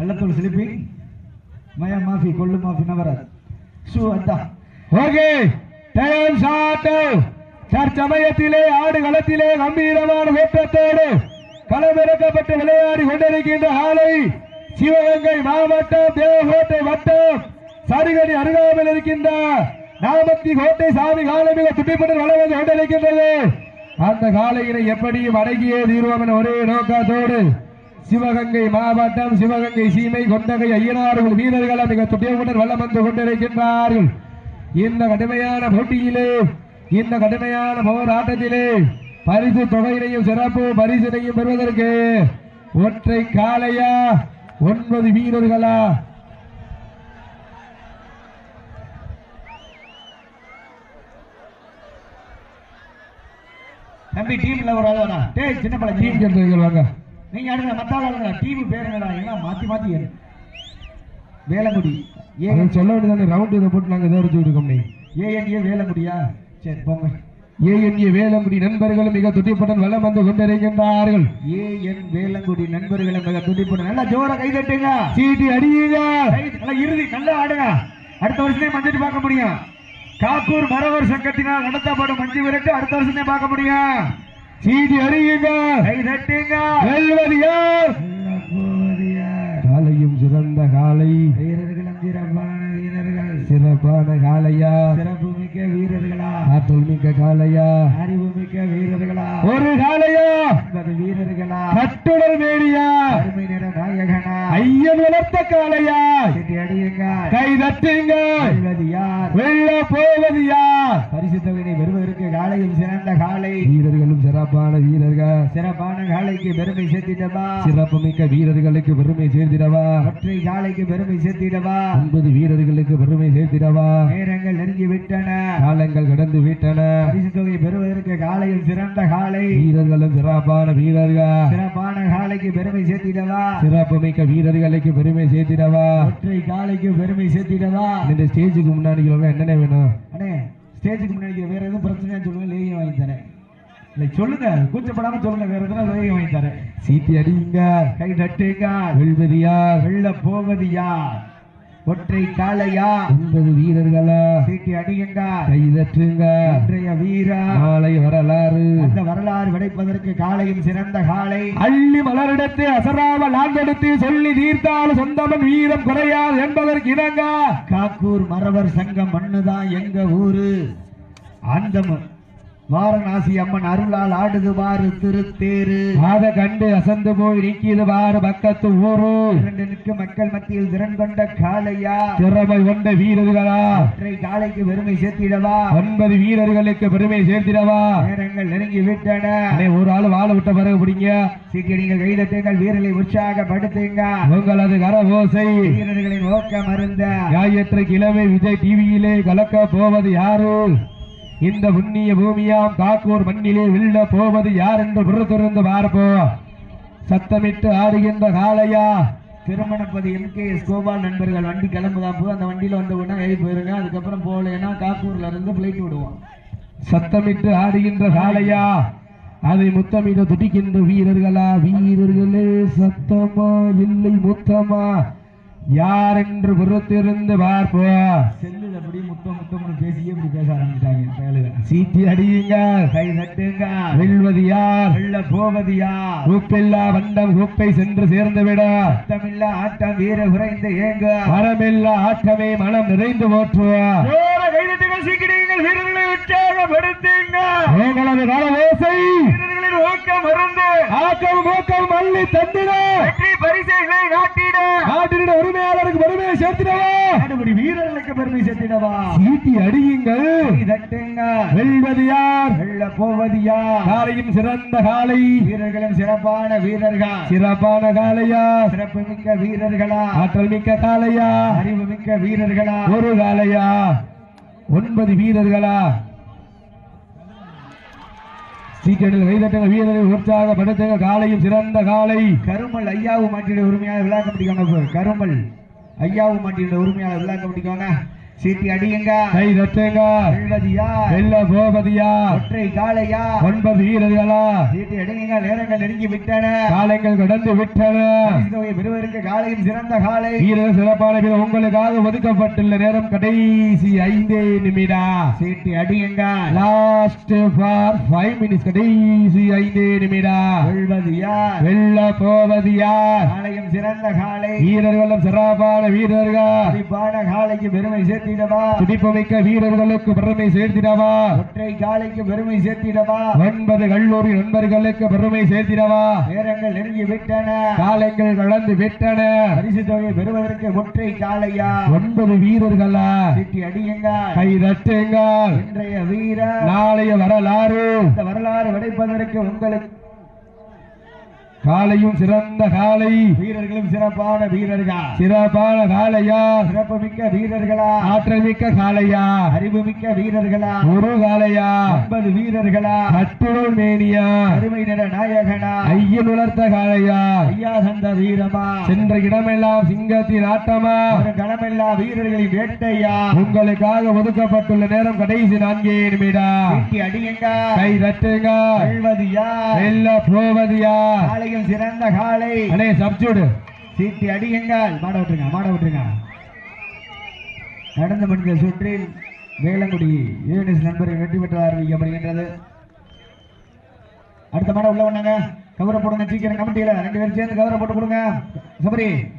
அல்லத்தூள் slipping மயா மாஃபி கொள்ளு மாஃபி நவராஜ் ஷூ அத்தா. ஓகே. டைம் ஷாட் தற்சமயத்திலே ஆடு களத்திலே கம்பீரமான வெப்பத்தோடு களமிறக்கப்பட்டு விளையாடி கொண்டிருக்கின்ற ஆலை சிவகங்கை மாவட்டம் தேவகோட்டை வட்டம். சரிகடி அருகாமல் இருக்கின்ற நாமத்தி கோட்டை சாமி காலமிக துட்டிப்பட்டு துடிப்புடன் வந்து கொண்டிருக்கின்றது. அந்த காலையினை எப்படியும் அடங்கியே தீர்வோம் என ஒரே நோக்கத்தோடு சிவகங்கை மாவட்டம் சிவகங்கை சீமை கொண்டகை ஐயனார்கள் வீரர்கள் மிக துடிப்புடன் வளம் வந்து கொண்டிருக்கின்றார்கள். இந்த கடுமையான போட்டியிலே இந்த கடுமையான போராட்டத்திலே பரிசு தொகையினையும் சிறப்பு பரிசினையும் பெறுவதற்கு ஒற்றை காளையா ஒன்பது வீரர்களா? தம்பி டீம்ல ஒரு டேய் சின்ன பழம் டீம் கேட்டீர்கள் வாங்க. நீங்க அடுத்த மத்த ஆளுங்க டீம் பேருங்கடா எல்லாம் மாத்தி மாத்தி ஏறு. வேலங்குடி ஏ அதை சொல்ல வேண்டியதானே? ரவுண்ட் இதை போட்டு நாங்கள் இதை வச்சு இருக்கோம் நீ ஏஎன்ஏ வேலங்குடியா சரி போங்க. ஏஎன்ஏ வேலங்குடி நண்பர்களும் மிக துடிப்புடன் வளம் வந்து கொண்டிருக்கின்றார்கள். ஏஎன் வேலங்குடி நண்பர்களை மிக துடிப்படும் நல்லா ஜோர கை தட்டுங்க. சீட்டி அடியுங்க. நல்லா இறுதி நல்லா ஆடுங்க. அடுத்த வருஷமே மஞ்சிட்டு பார்க்க முடியும். காக்கூர் மரவர் சங்கத்தினால் நடத்தப்படும் மஞ்சு விரட்டு அடுத்த வருஷமே பார்க்க முடியும். சீட்டி அடியுங்க கை தட்டுங்க. வெல்வது யார்? காலையும் சிறந்த காலை. வீரர்களும் சிறப்பான வீரர்கள். சிறப்பான காளையா சிறப்பு மிக்க வீரர்களா? ஆற்றல் மிக்க காளையா அறிவு மிக்க வீரர்களா? ஒரு காளையா ஒன்பது வீரர்களா? கட்டுடல் வேடியா அருமை நிற நாயகனா? ஐயன் வளர்த்த காளையா சிட்டி அடியுங்க கை தட்டுங்க வெல்வது யார்? போவது யார்? பரிசு தொகையை பெறுவதற்கு காலையில் சிறந்த காலை வீரர்களும் சிறப்பான வீரர்கள். சிறப்பான காலைக்கு பெருமை சேர்த்திடவா? சிறப்பு மிக்க வீரர்களுக்கு பெருமை சேர்த்திடவா? ஒற்றை காலைக்கு பெருமை சேர்த்திடவா? ஒன்பது வீரர்களுக்கு பெருமை சேர்த்திடவா? நேரங்கள் நெருங்கி விட்டன. காலங்கள் கடந்து விட்டன. பரிசு தொகை பெறுவதற்கு காலையில் சிறந்த காலை வீரர்களும் சிறப்பான வீரர்கள். சிறப்பான காலைக்கு பெருமை சேர்த்திடவா? சிறப்பு மிக்க வீரர்களுக்கு பெருமை சேர்த்திடவா? ஒற்றை காலைக்கு பெருமை சேர்த்திடவா? இந்த ஸ்டேஜுக்கு முன்னாடி என்னென்ன வேணும்? அண்ணே ஸ்டேஜுக்கு முன்னாடி வேற எதுவும் பிரச்சனையா சொல்லுங்க லேகியம் வாங்கி தரேன். இல்லை சொல்லுங்க கூச்சப்படாம சொல்லுங்க வேற எதுனா லேகியம் வாங்கி தரேன். சீட்டி அடியுங்க. கை தட்டுங்க. வெல்வது யார்? வெள்ள போவது யார்? ஒற்றை காளையா ஒன்பது வீரர்களா? சீட்டி அடியுங்க. கை தட்டுங்க. இன்றைய வீரா. நாளை வரலாறு. அந்த வரலாறு விடைப்பதற்கு காளையும் சிறந்த காளை அள்ளி மலரிடத்து அசராமல் ஆண்டெடுத்து சொல்லி தீர்த்தால் சொந்தமன் வீரம் குறையாது என்பதற்கு இணங்க. காக்கூர் மறவர் சங்கம் மண்ணுதான் எங்க ஊரு? அந்த வாரணாசி அம்மன் அருளால் ஆடுது பாரு திருத்தேரு அத கண்டு அசந்து போய் நிக்கிது பாரு பக்கத்து ஊரு. இரண்டு நிற்கும் மக்கள் மத்தியில் திறன் கொண்ட காளையா. திறமை கொண்ட வீரர்களா. ஒற்றை காளைக்கு பெருமை சேர்த்திடவா. ஒன்பது வீரர்களுக்கு பெருமை சேர்த்திடவா. நேரங்கள் நெருங்கி விட்டன. ஒரு ஆள் வாழ விட்ட பிறகு பிடிங்க. சீக்கிரங்கள் கைதட்டுங்கள் வீரர்களை உற்சாகப்படுத்துங்க உங்களது கர ஓசை வீரர்களின் நோக்கம் அருந்த ஞாயிற்று கிழமை விஜய் டிவியிலே கலக்க போவது யாரு? இந்த புண்ணிய பூமியாம் காக்கூர் மண்ணிலே வெல்ல போவது யார் என்று புறத்திருந்து பார்ப்போம் சத்தமிட்டு ஆடுகின்ற காளையா. திருமணப்பதி எம்கேஎஸ் கோபால் நண்பர்கள் வண்டி கிளம்புதான் போ. அந்த வண்டியில வந்து உடனே ஏறி போயிருங்க. அதுக்கப்புறம் போகலைன்னா காக்கூர்ல இருந்து பிளைட் விடுவோம். சத்தமிட்டு ஆடுகின்ற காளையா. அதை முத்தமிட துடிக்கின்ற வீரர்களா? வீரர்களே சத்தமா? இல்லை முத்தமா? யார் என்று பொறுத்திருந்து பார்ப்போம் செல்லுல அப்படி முத்தம் முத்தம்னு பேசியே இப்படி பேச ஆரம்பிச்சாங்க சீட்டி அடியுங்க கை தட்டுங்க. வெல்வது யார் வெள்ள போவது யார் கூப்பில்லா வண்டம் கூப்பை சென்று சேர்ந்து விட சத்தமில்ல ஆட்டம் வீர குறைந்து ஏங்க. மரமில்லா ஆட்டமே மனம் நிறைந்து போற்றுவார் சீக்கிரங்கள் வீரர்களை உற்சாகப்படுத்துங்க உங்களது கால ஓசை வீரர்களின் ஊக்கம் மருந்து ஆக்கம் ஊக்கம் மல்லி தந்திட. வெற்றி பரிசைகளை நாட்டிட. உரிமையாளருக்கு பெருமையை சேர்த்திடவா? நாடுபடி வீரர்களுக்கு பெருமை சேர்த்திடவா? சீட்டி அடியுங்கள். தட்டுங்க வெல்வது யார்? போவது யார்? காலையும் சிறந்த காலை. வீரர்களும் சிறப்பான வீரர்கள். சிறப்பான காலையா? சிறப்பு மிக்க வீரர்களா? ஆற்றல் மிக்க காலையா? அறிவு மிக்க வீரர்களா? ஒரு காலையா? ஒன்பது வீரர்களா? சீக்கிரத்தில் கைதட்டுங்க வீரரை உற்சாகப்படுத்துங்க. காலையும் சிறந்த காலை. கருமல் ஐயாவு மாட்டியோட உரிமையாளர் விழா கமிட்டிக்கான கருமல் ஐயாவும் மாட்டியோட உரிமையாளர் விழா கமிட்டிக்கான சீட்டி அடியுங்க கை தட்டுங்க. வெல்வதியா வெல்ல போவதியா ஒற்றை காளையா. ஒன்பது வீரர்களா. சீட்டி அடியுங்க நேரங்கள் நெருங்கி விட்டன. காலங்கள் கடந்து விட்டன. பெறுவதற்கு காளையும் சிறந்த காளை. வீரர் சிறப்பான வீரர். உங்களுக்காக ஒதுக்கப்பட்டுள்ள நேரம் கடைசி ஐந்தே நிமிடம் சீட்டி அடியுங்க லாஸ்ட் ஃபார் ஃபைவ் மினிட்ஸ் கடைசி ஐந்தே நிமிடம் வெல்வது யார் வெல்ல போவது யார் காளையும் சிறந்த காளை. வீரர்களும் சிறப்பான வீரர்கள். காளைக்கு பெருமை சேர்த்திடவா? துடிப்புமிக்க வீரர்களுக்கு பெருமை சேர்த்திடவா? ஒற்றை காளைக்கு பெருமை சேர்த்திடவா? ஒன்பது கல்லூரி நண்பர்களுக்கு பெருமை சேர்த்திடவா? நேரங்கள் நெருங்கி விட்டன. காலங்கள் கலந்து விட்டன. பரிசு தொகை பெறுவதற்கு ஒற்றை காளையா ஒன்பது வீரர்களா? சீட்டி அடியுங்க. கை தட்டுங்க இன்றைய வீரர். நாளைய வரலாறு. வரலாறு படைப்பதற்கு உங்களுக்கு காலையும் சிறந்த காலை. வீரர்களும் சிறப்பான வீரர்கள்? சிறப்பான காலையா? சிறப்புமிக்க வீரர்களா? ஆற்றல் மிக்க காலையா? அறிவுமிக்க வீரர்களா? ஒரு காலையா? ஒன்பது வீரர்களா? கட்டுடல் மேனியா? அருமை நிற நாயகனா? ஐயன் உலர்த்த காலையா? ஐயா சந்த வீரமா? சென்ற இடமெல்லாம் சிங்கத்தின் ஆட்டமா? ஒரு கணமெல்லா வீரர்களின் வேட்டையா? உங்களுக்காக ஒதுக்கப்பட்டுள்ள நேரம் கடைசி நான்கே நிமிடம். அடியுங்க? கை தட்டுங்க. வெல்வது யார்? போவது யார்? காளையும் சிறந்த காளை அண்ணே சப்ஜூடு. சீட்டி அடியுங்கள். மாட விட்டுருங்க மாட விட்டுருங்க. நடந்து முடிந்த சுற்றில் வேளங்குடி யூனிஸ் நண்பர்கள் வெற்றி பெற்று அறிவிக்கப்படுகின்றது அடுத்த மாட உள்ள ஒண்ணாங்க கவரை போடுங்க சீக்கிரம் கமிட்டியில. ரெண்டு பேரும் சேர்ந்து கவரை போட்டு கொடுங்க. சபரி.